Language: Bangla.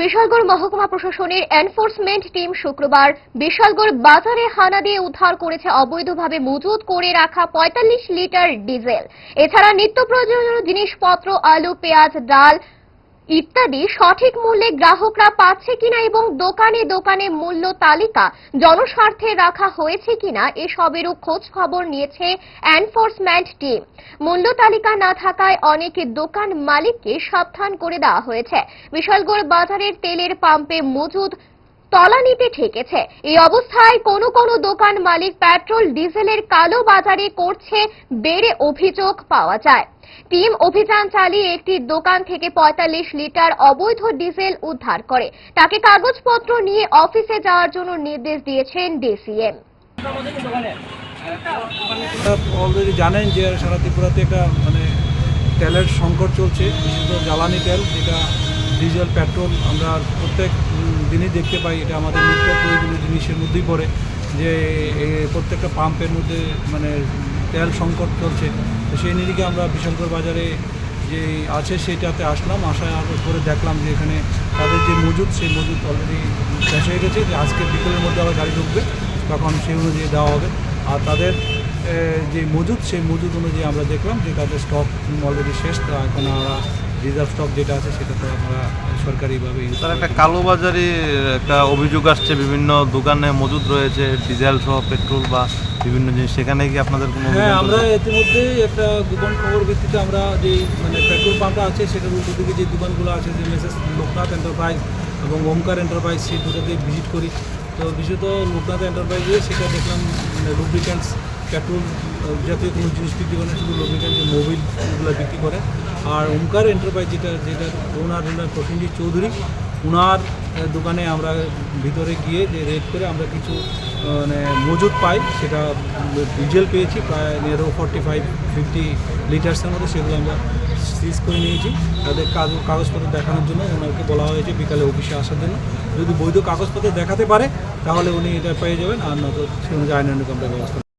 বিশালগড় মহকুমা প্রশাসনের এনফোর্সমেন্ট টিম শুক্রবার বিশালগড় বাজারে হানা দিয়ে উদ্ধার করেছে অবৈধভাবে মজুত করে রাখা পঁয়তাল্লিশ লিটার ডিজেল। এছাড়া নিত্য প্রয়োজনীয় জিনিসপত্র, আলু, পেঁয়াজ, ডাল ইত্যাদি সঠিক মূল্যে গ্রাহকরা পাচ্ছে কিনা এবং দোকানে দোকানে মূল্য তালিকা জনস্বার্থে রাখা হয়েছে কিনা এসবেরও খোঁজ খবর নিয়েছে এনফোর্সমেন্ট টিম। মূল্য তালিকা না থাকায় অনেকে দোকান মালিককে সাবধান করে দেওয়া হয়েছে। বিশালগড় বাজারের তেলের পাম্পে মজুদ তলানিতে ঠেকেছে। এই অবস্থায় কোনো কোনো দোকান মালিক পেট্রোল, ডিজেলের কালো বাজারে করছে বেড়ে অভিযোগ পাওয়া যায়। টিম অভিযান চালিয়ে একটি দোকান থেকে পঁয়তাল্লিশ লিটার অবৈধ ডিজেল উদ্ধার করে। তাকে কাগজপত্র নিয়ে অফিসে যাওয়ার জন্য নির্দেশ দিয়েছেন ডিসিএম। অলরেডি জানেন যে সারা ত্রিপুরাতে একটা মানে তেলের সংকট চলছে, বিশেষত জ্বালানি তেল, যেটা ডিজেল পেট্রোল আমরা প্রত্যেক দিনই দেখতে পাই এটা আমাদের নিত্য প্রয়োজনীয় জিনিসের মধ্যেই পড়ে, যে প্রত্যেকটা পাম্পের মধ্যে মানে তেল সংকট চলছে। তো সেই নিরিখে আমরা বিশালগড় বাজারে যে আছে সেটাতে আসলাম, আসার পরে দেখলাম যে এখানে তাদের যে মজুদ, সেই মজুদ অলরেডি শেষ হয়ে গেছে। যে আজকে বিকেলের মধ্যে আবার গাড়ি ঢুকবে, তখন সেই অনুযায়ী দেওয়া হবে। আর তাদের যে মজুদ সেই মজুদ অনুযায়ী আমরা দেখলাম যে তাদের স্টক অলরেডি শেষ তো এখন আমরা রিজার্ভ স্টক যেটা আছে সেটা তো আমরা সরকারিভাবে তার। একটা কালোবাজারি একটা অভিযোগ আসছে বিভিন্ন দোকানে মজুদ রয়েছে ডিজেল সহ পেট্রোল বা বিভিন্ন জিনিস সেখানে কি আপনাদের কোনো হ্যাঁ আমরা? ইতিমধ্যে একটা গোপন খবর ভিত্তিতে আমরা যে মানে পেট্রোল পাম্পটা আছে সেটার উল্টো দিকে যে দোকানগুলো আছে যে মেসেজ লোকনাথ এন্টারপ্রাইজ এবং ওমকার এন্টারপ্রাইজ সেই দুটোকে ভিজিট করি তো বিশেষত লোকনাথ এন্টারপ্রাইজে সেটা দেখলাম লুব্রিক্যান্টস পেট্রোল জাতীয় কোনো জিনিস বিক্রি করে শুধু লুব্রিক্যান্ট মোবিল এগুলো বিক্রি করে। আর ওমকার এন্টারপ্রাইজ যেটা যেটা ওনার ওনার প্রসেনজিৎ চৌধুরী ওনার দোকানে আমরা ভিতরে গিয়ে যে রেড করে আমরা কিছু মানে মজুদ পাই, সেটা ডিজেল পেয়েছি, প্রায় নিয়ারো ফর্টি ফাইভ ফিফটি লিটার্সের মতো সেগুলো আমরা সিজ করে নিয়েছি। তাদের কাগজপত্র দেখানোর জন্য ওনাকে বলা হয়েছে বিকালে অফিসে আসার জন্য। যদি বৈধ কাগজপত্র দেখাতে পারে, তাহলে উনি এটা পেয়ে যাবেন, আর নতুন সে অনুযায়ী ব্যবস্থা